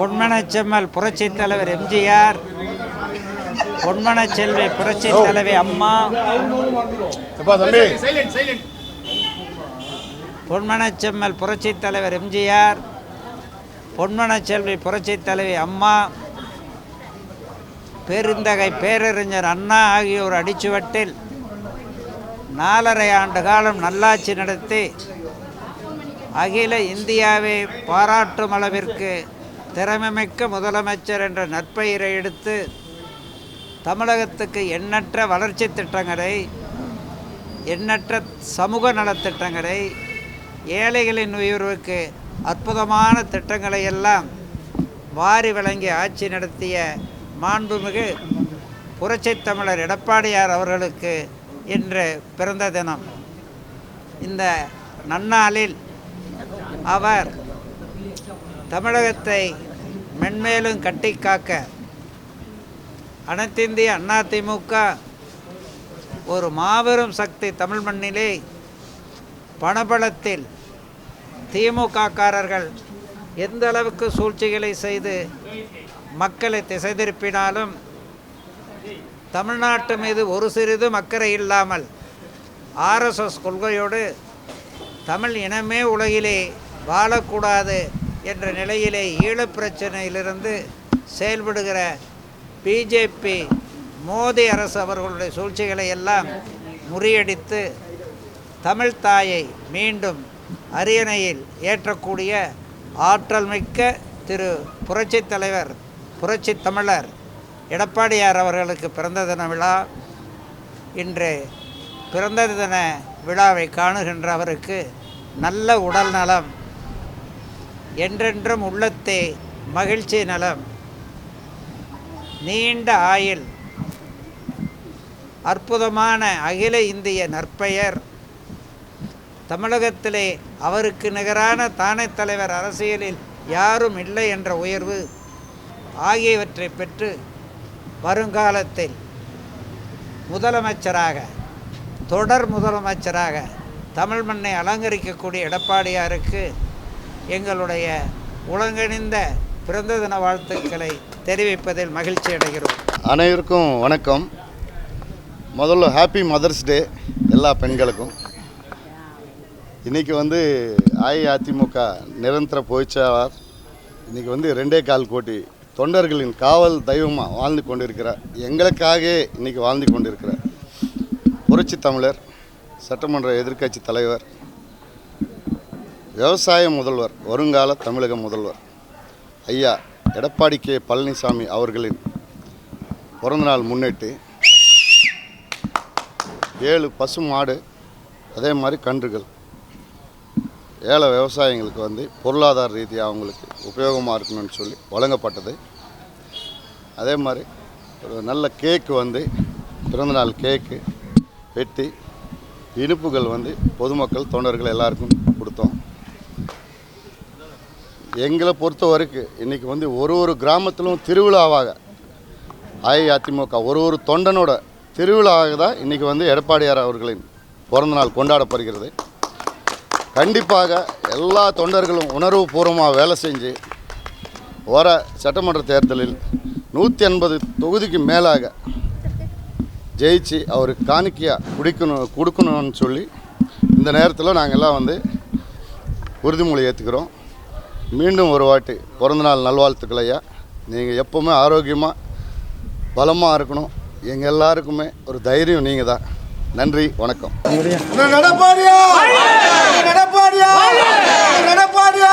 பொன்மனச்செம்மல் புரட்சித் தலைவர் எம்ஜிஆர். பொன்மனச் செல்வி புரட்சித் தலைவி அம்மா. எப்பா தம்பி? பொன்மனச்செம்மல் புரட்சித் தலைவர் எம்ஜிஆர். பொன்மனச் செல்வி புரட்சித் தலைவி அம்மா. பெருந்தகை பேரறிஞர் அண்ணா ஆகியோர் அடிச்சுவட்டில் நாலரை ஆண்டு காலம் நல்லாட்சி நடத்தி அகில இந்தியாவை பாராட்டும் அளவிற்கு திறமைமிக்க முதலமைச்சர் என்ற நற்பெயரை எடுத்து தமிழகத்துக்கு எண்ணற்ற வளர்ச்சி திட்டங்களை எண்ணற்ற சமூக நலத்திட்டங்களை ஏழைகளின் உயர்வுக்கு அற்புதமான திட்டங்களை எல்லாம் வாரி வழங்கி ஆட்சி நடத்திய மாண்புமிகு புரட்சித் தமிழர் எடப்பாடியார் அவர்களுக்கு இன்று பிறந்த தினம். இந்த நன்னாளில் அவர் தமிழகத்தை மென்மேலும் கட்டி காக்க அனைத்திந்திய திமுக ஒரு மாபெரும் சக்தி தமிழ் மண்ணிலே பணபலத்தில் திமுககாரர்கள் எந்த அளவுக்கு சூழ்ச்சிகளை செய்து மக்களை திசை திருப்பினாலும் தமிழ்நாட்டு மீது ஒரு சிறிதும் அக்கறை இல்லாமல் ஆர்எஸ்எஸ் கொள்கையோடு தமிழ் இனமே உலகிலே வாழக்கூடாது என்ற நிலையிலே ஈழப் பிரச்சனையிலிருந்து செயல்படுகிற பிஜேபி மோடி அரசு அவர்களுடைய சூழ்ச்சிகளை எல்லாம் முறியடித்து தமிழ் தாயை மீண்டும் அரியணையில் ஏற்றக்கூடிய ஆற்றல் மிக்க திரு புரட்சித் தலைவர் புரட்சித் தமிழர் எடப்பாடியார் அவர்களுக்கு பிறந்த தின விழா. இன்று பிறந்த தின விழாவை காணுகின்ற அவருக்கு நல்ல உடல் நலம். என்றென்றும் உள்ளத்தே மகிழ்ச்சி நலம். நீண்ட ஆயுள். அற்புதமான அகில இந்திய நற்பெயர். தமிழகத்திலே அவருக்கு நிகரான தானே தலைவர் அரசியலில் யாரும் இல்லை என்ற உயர்வு ஆகியவற்றை பெற்று வருங்காலத்தில் முதலமைச்சராக தொடர் முதலமைச்சராக தமிழ் மண்ணை அலங்கரிக்கக்கூடிய எடப்பாடியாருக்கு எங்களுடைய உலகணிந்த பிறந்த தின வாழ்த்துக்களை தெரிவிப்பதில் மகிழ்ச்சி அடைகிறோம். அனைவருக்கும் வணக்கம். முதல்ல ஹாப்பி மதர்ஸ் டே எல்லா பெண்களுக்கும். இன்றைக்கி வந்து அஇஅதிமுக நிரந்தர போய்ச்சாவார் இன்றைக்கி வந்து ரெண்டே கால் கோடி தொண்டர்களின் காவல் தெய்வமாக வாழ்ந்து கொண்டிருக்கிறார். எங்களுக்காக இன்றைக்கி வாழ்ந்து கொண்டிருக்கிறார். புரட்சி தமிழர் சட்டமன்ற எதிர்க்கட்சி தலைவர் விவசாய முதல்வர் வருங்கால தமிழக முதல்வர். ஐயா எடப்பாடி கே. பழனிசாமி அவர்களின் பிறந்தநாள் முன்னிட்டு ஏழு பசு மாடு அதே மாதிரி கன்றுகள். ஏழை விவசாயிங்களுக்கு வந்து பொருளாதார ரீதியாக அவங்களுக்கு உபயோகமாக இருக்கணும்னு சொல்லி வழங்கப்பட்டது. அதே மாதிரி ஒரு நல்ல கேக்கு வந்து பிறந்தநாள் கேக்கு வெட்டி இனிப்புகள் வந்து பொதுமக்கள் தொண்டர்கள் எல்லாருக்கும் கொடுத்தோம். எங்களை பொறுத்த வரைக்கும் இன்றைக்கி வந்து ஒரு ஒரு கிராமத்திலும் திருவிழாவாக அஇஅதிமுக ஒரு ஒரு தொண்டனோட திருவிழாவாக தான் இன்றைக்கி வந்து எடப்பாடியார் அவர்களின் பிறந்தநாள் கொண்டாடப்படுகிறது. கண்டிப்பாக எல்லா தொண்டர்களும் உணர்வு பூர்வமாக வேலை செஞ்சு வர சட்டமன்ற தேர்தலில் நூற்றி எண்பது தொகுதிக்கு மேலாக ஜெயிச்சு அவருக்கு காணிக்கையாக குடிக்கணும் கொடுக்கணும்னு சொல்லி இந்த நேரத்தில் நாங்கள் எல்லாம் வந்து உறுதிமொழி ஏற்றுக்கிறோம் மீண்டும் ஒரு வாட்டி பிறந்தநாள் நல்வாழ்த்துக்கள் ஐயா. நீங்கள் எப்போவுமே ஆரோக்கியமாக பலமாக இருக்கணும். எங்கள் எல்லாருக்குமே ஒரு தைரியம் நீங்கள் தான் நன்றி வணக்கம். நடப்பாடியா? நடப்பாடியா? நடப்பாடியா?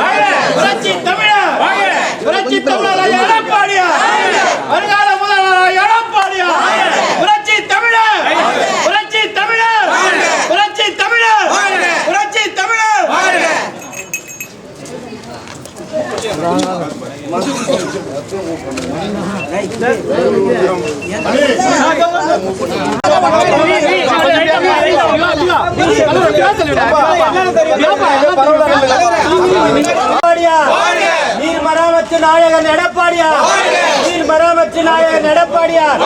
நீர் மராமத்து நாயகன் எடப்பாடியார் நீர் மராமத்து நாயகன் எடப்பாடியார்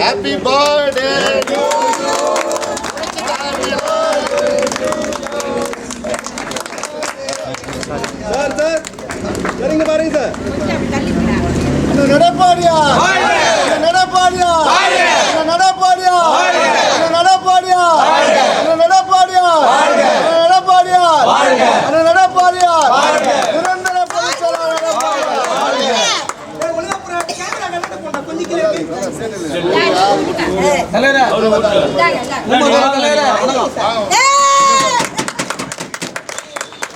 ஹாப்பி பர்த்டே சார் சார். சரிங்க பாருங்க சார். நடப்பாடியா? நடப்பாடியா? நடப்பாடியா? நடப்பாடியா? நடப்பாடியா? நடப்பாடியா? நடப்பாடியா? நிரந்தர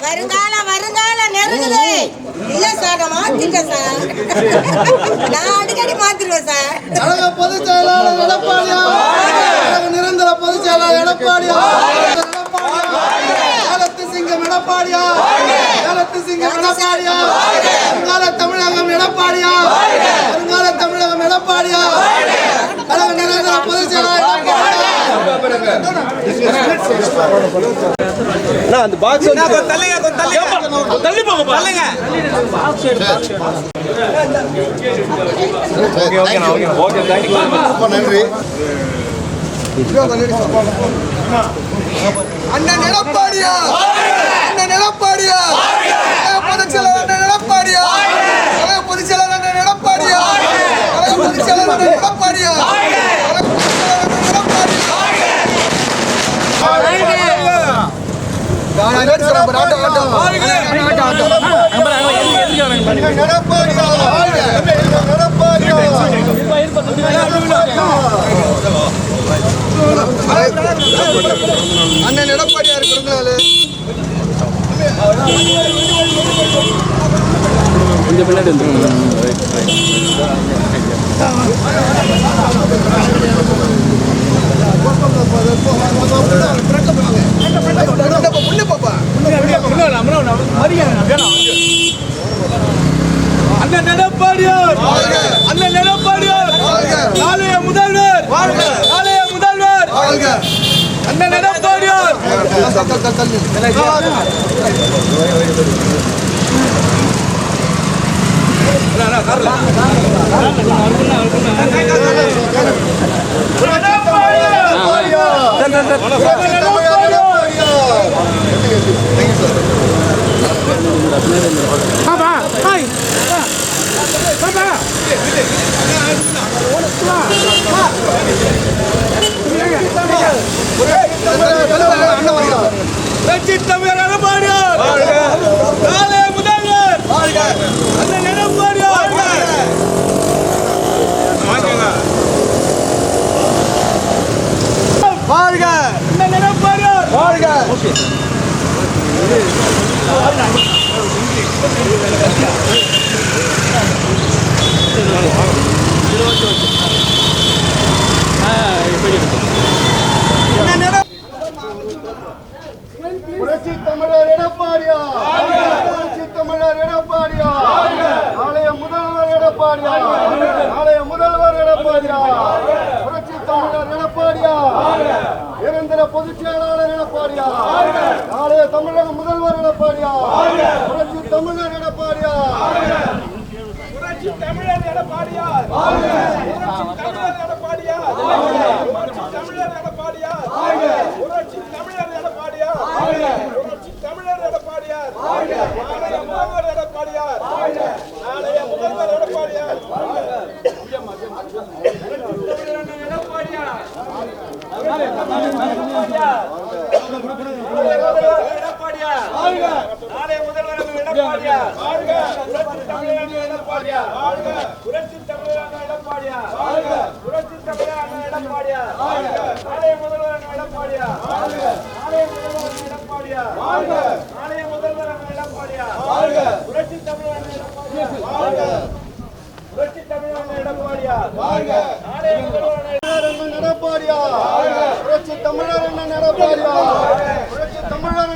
வருங்கால வருங்கால நெருங்குது. இல்ல சார் நான் மாத்திட்டேன் சார். நான் அடிக்கடி மாத்திருவேன் சார். கழக பொதுச் செயலாளர் எடப்பாடியா? கழக நிரந்தர பொதுச் செயலாளர் எடப்பாடியா? ஏலத்து சிங்கம் எடப்பாடியா? ஏலத்து சிங்கம் எடப்பாடியா? வருங்கால தமிழகம் எடப்பாடியா? வருங்கால தமிழகம் எடப்பாடியா? கழக நிரந்தர பொதுச் செயலாளர் எடப்பாடியா ரொம்ப நன்றி. அண்ணன் எடப்பாடியா அண்ணன் எடப்பாடியா பொதுச்செயலாளர் அண்ணன் எடப்பாடியா கழக பொதுச்செயலாளர் அண்ணன் எடப்பாடியா கழக பொதுச்செயலாளர் அண்ணன் எடப்பாடியா கழக பொதுச்செயலாளர் அண்ணன் அண்ணன் எடப்பாடியார் பின்னாடி அண்ணன் எடப்பாடியார் அண்ணன் எடப்பாடியார் நாளைய முதல்வர் நாளைய முதல்வர் அண்ணன் எடப்பாடியார் புரட்சி தமிழர் எடப்பாடியார் Thank you. தமிழக முதல்வர் எடப்பாடியா. புரட்சி தமிழர் எடப்பாடியா. புரட்சி தமிழர் எடப்பாடியார் புரட்சி தமிழர் எடப்பாடியார் புரட்சி தமிழர் எடப்பாடியார் புரட்சி தமிழர் எடப்பாடியார் புரட்சி தமிழர் எடப்பாடியார் நாளைய முதல்வர் எடப்பாடியார் நாளைய முதல்வர் எடப்பாடியார் எடப்பாடியார் நாளைய முதல்வர் எடப்பாடியார் புரட்சி தமிழர் எடப்பாடியார் புரட்சி தமிழர் எடப்பாடியார் புரட்சி தமிழர் எடப்பாடியார் நாளைய முதல்வர் எடப்பாடியார் நாளைய முதல்வர் எடப்பாடியார் நாளைய முதல்வர் எடப்பாடியார் புரட்சி தமிழர் எடப்பாடியார் புரட்சி தமிழர் எடப்பாடியார் நாளைய புரட்சி தமிழர் புரட்சி தமிழர்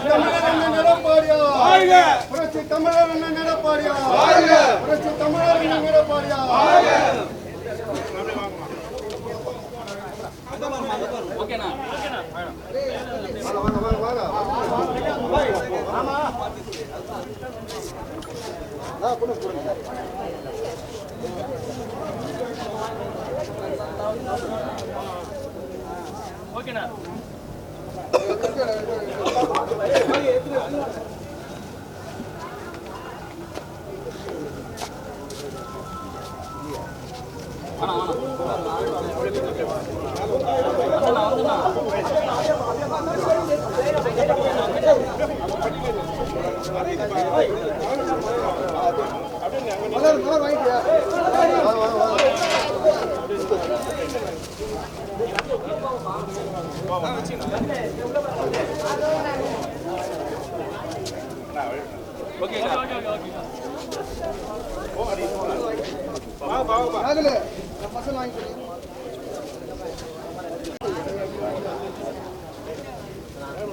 தமிழர் அண்ணன் எடப்பாடியா பின்னாடி புரட்சி தமிழர் எடப்பாடியா புரட்சி தமிழர் அண்ணன் எடப்பாடியா புரட்சி தமிழர் அண்ணன் எடப்பாடியா இந்த